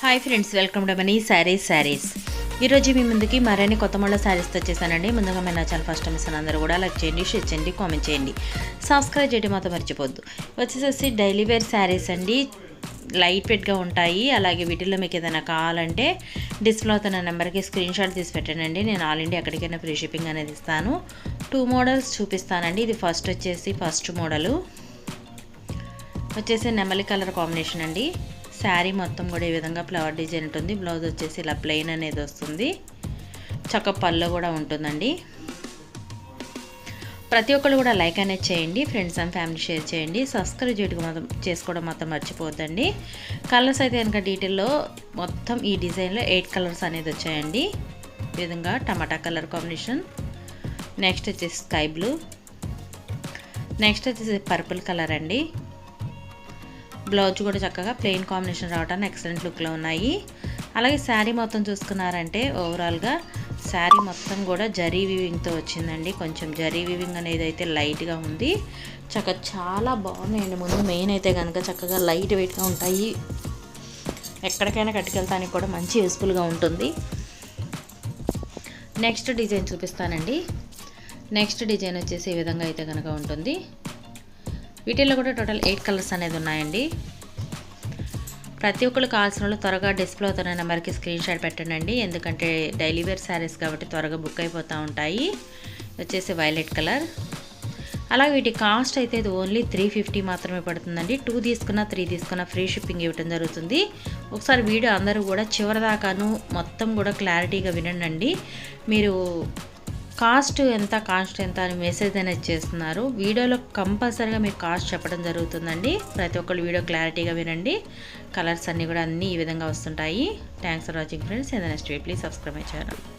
Hi friends welcome to Mani sarees sarees ఈరోజు మీ ముందుకి మరిన్ని కొత్త మళ్ళీ శారీస్ వచ్చేసానండి. ముందుగా మన ఛానల్ ఫస్ట్ మిషన్ అందరూ కూడా లైక్ చేయండి షేర్ చేయండి కామెంట్ చేయండి. సబ్స్క్రైబ్ చేయడం మాత్రం మర్చిపోద్దు వచ్చేసేసి డైలీ వేర్ శారీస్ అండి. లైట్ వెయిట్గా ఉంటాయి. అలాగే వీటిలో మీకు ఏదైనా కావాలంటే డిస్ప్లే అవుతున్న నెంబర్కి స్క్రీన్ షాట్ తీసి పెట్టండి నేను ఆల్ ఇండియా ఎక్కడికైనా ఫ్రీ షిప్పింగ్ అనేది ఇస్తాను. టూ మోడల్స్ చూపిస్తానండి. ఇది ఫస్ట్ వచ్చేసి ఫస్ట్ మోడలు వచ్చేసి నెమలి కలర్ కాంబినేషన్ అండి. శారీ మొత్తం కూడా ఈ విధంగా ఫ్లవర్ డిజైన్ ఉంటుంది. బ్లౌజ్ వచ్చేసి ఇలా ప్లెయిన్ అనేది వస్తుంది. చక్క పళ్ళు కూడా ఉంటుందండి. ప్రతి ఒక్కరు కూడా లైక్ అనేది చేయండి. ఫ్రెండ్స్ అండ్ ఫ్యామిలీ షేర్ చేయండి. సబ్స్క్రైబ్ చేయడం మాత్రం చేసుకోవడం మాత్రం మర్చిపోద్దండి కలర్స్ అయితే కనుక డీటెయిల్లో మొత్తం ఈ డిజైన్లో ఎయిట్ కలర్స్ అనేది వచ్చాయండి. ఈ విధంగా టమాటా కలర్ కాంబినేషన్. నెక్స్ట్ వచ్చేసి స్కై బ్లూ. నెక్స్ట్ వచ్చేసి పర్పుల్ కలర్ అండి. బ్లౌజ్ కూడా చక్కగా ప్లెయిన్ కాంబినేషన్ రావడానికి ఎక్సలెంట్ లుక్లో ఉన్నాయి. అలాగే శారీ మొత్తం చూసుకున్నారంటే ఓవరాల్గా శారీ మొత్తం కూడా జరీ వివింగ్తో వచ్చిందండి. కొంచెం జరీ వివింగ్ అనేది అయితే లైట్గా ఉంది. చక్క చాలా బాగున్నాయండి. ముందు మెయిన్ అయితే కనుక చక్కగా లైట్ వెయిట్గా ఉంటాయి. ఎక్కడికైనా కట్టుకెళ్తానికి కూడా మంచి యూస్ఫుల్గా ఉంటుంది. నెక్స్ట్ డిజైన్ చూపిస్తానండి. నెక్స్ట్ డిజైన్ వచ్చేసి ఈ విధంగా అయితే కనుక ఉంటుంది. వీటిల్లో కూడా టోటల్ ఎయిట్ కలర్స్ అనేది ఉన్నాయండి. ప్రతి ఒక్కరు కావాల్సిన వాళ్ళు త్వరగా డిస్ప్లే అవుతున్న నెంబర్కి స్క్రీన్ షాట్ పెట్టండి ఎందుకంటే డైలీ వేర్ శారీస్ కాబట్టి త్వరగా బుక్ అయిపోతూ ఉంటాయి. వచ్చేసి వైలెట్ కలర్. అలాగే వీటి కాస్ట్ అయితే ఇది ఓన్లీ త్రీ ఫిఫ్టీ మాత్రమే పడుతుందండి. టూ తీసుకున్న త్రీ తీసుకున్న ఫ్రీ షిప్పింగ్ ఇవ్వడం జరుగుతుంది. ఒకసారి వీడియో అందరూ కూడా చివరిదాకాను మొత్తం కూడా క్లారిటీగా వినండి మీరు కాస్ట్ ఎంత కాస్ట్ ఎంత అని మెసేజ్ అనేది చేస్తున్నారు. వీడియోలో కంపల్సరీగా మీకు కాస్ట్ చెప్పడం జరుగుతుందండి. ప్రతి ఒక్కరు వీడియో క్లారిటీగా వినండి. కలర్స్ అన్నీ కూడా అన్నీ ఈ విధంగా వస్తుంటాయి. థ్యాంక్స్ ఫర్ వాచింగ్ ఫ్రెండ్స్ ఏదైనా next please subscribe my channel